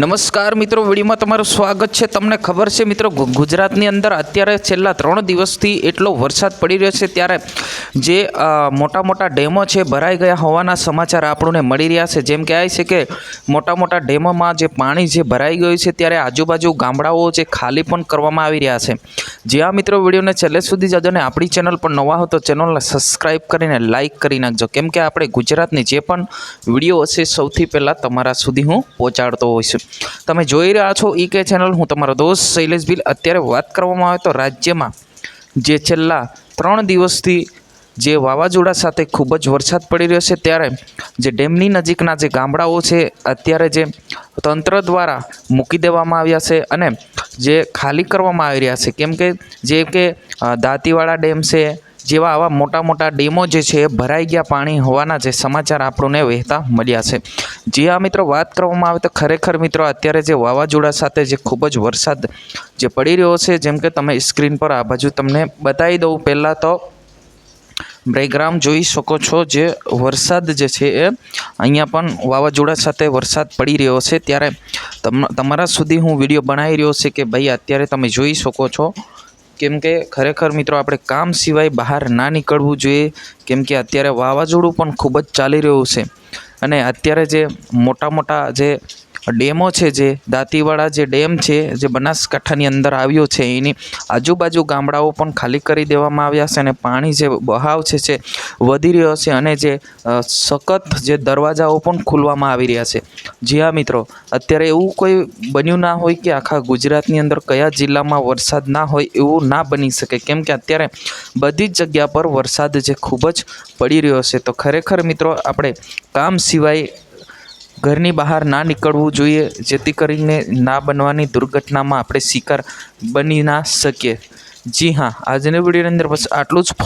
નમસ્કાર મિત્રો, વિડીયોમાં તમારું સ્વાગત છે. તમને ખબર છે મિત્રો ગુજરાતની અંદર અત્યારે છેલ્લા ત્રણ દિવસથી એટલો વરસાદ પડી રહ્યો છે ત્યારે જે મોટા મોટા ડેમો છે, ભરાઈ ગયા હોવાના સમાચાર આપણને મળી રહ્યા છે. જેમ કહેવાય છે કે મોટા મોટા ડેમોમાં જે પાણી જે ભરાઈ ગયું છે ત્યારે આજુબાજુ ગામડાઓ જે ખાલી પણ કરવામાં આવી રહ્યા છે. જ્યાં મિત્રો વિડીયોને છેલ્લે સુધી જજો ને આપણી ચેનલ પર નવા હો તો ચેનલને સબસ્ક્રાઈબ કરીને લાઇક કરી નાખજો. કેમ કે આપણે ગુજરાતની જે પણ વીડિયો હશે, સૌથી પહેલાં તમારા સુધી હું પહોંચાડતો હોઈશ. તમે જોઈ રહ્યા છો ઈ કે ચેનલ હું તમારો દોસ્ત શૈલેષ બિલ અત્યારે વાત કરવામાં આવે તો રાજ્યમાં જે છેલ્લા ત્રણ દિવસથી જે વાવાઝોડા સાથે ખૂબ જ વરસાદ પડી રહ્યો છે, ત્યારે જે ડેમની નજીકના જે ગામડાઓ છે, અત્યારે જે તંત્ર દ્વારા મૂકી દેવામાં આવ્યા છે અને જે ખાલી કરવામાં આવી રહ્યા છે. કેમ કે જે કે દાંતીવાડા ડેમ છે, જેવા આવા મોટા મોટા ડેમો જે છે એ ભરાઈ ગયા પાણી હોવાના જે સમાચાર આપણને વહેતા મળ્યા છે. જે આ મિત્રો વાત કરવામાં આવે તો ખરેખર મિત્રો અત્યારે જે વાવાઝોડા સાથે જે ખૂબ જ વરસાદ જે પડી રહ્યો છે, જેમ કે તમે સ્ક્રીન પર આ બાજુ તમને બતાવી દઉં. પહેલાં તો બ્રેગ્રામ જોઈ શકો છો જે વરસાદ જે છે એ અહીંયા પણ વાવાઝોડા સાથે વરસાદ પડી રહ્યો છે. ત્યારે તમ, તમારા સુધી હું વીડિયો બનાવી રહ્યો છે કે ભાઈ અત્યારે તમે જોઈ શકો છો કેમ કે ખરેખર મિત્રો આપણે કામ સિવાય બહાર ના નીકળવું જોઈએ. કેમ કે અત્યારે વાવાઝોડું પણ ખૂબ જ ચાલી રહ્યું છે. અને અત્યારે જે મોટા મોટા જે ડેમો છે જે, દાંતીવાડા જે ડેમ છે, જે બનાસકાંઠાની અંદર આવ્યો છે, એની આજુબાજુ ગામડાઓ પણ ખાલી કરી દેવામાં આવ્યા છે અને પાણી જે બહાવ છે જે વધી રહ્યો છે અને જે સખત જે દરવાજાઓ પણ ખોલવામાં આવી રહ્યા છે. જી હા, મિત્રો, અત્યારે એવું કોઈ બન્યું ના હોય કે આખા ગુજરાતની અંદર કયા જિલ્લામાં વરસાદ ના હોય એવું ના બની શકે. કેમ કે અત્યારે બધી જ જગ્યા પર વરસાદ જે ખૂબ જ પડી રહ્યો છે. તો ખરેખર મિત્રો, આપણે કામ સિવાય ઘરની બહાર ના નીકળવું જોઈએ, જેથી કરીને ના બનવાની દુર્ઘટનામાં આપણે શિકાર બની ના શકીએ. જી હા, આજની વિડીયોની અંદર બસ આટલું જ.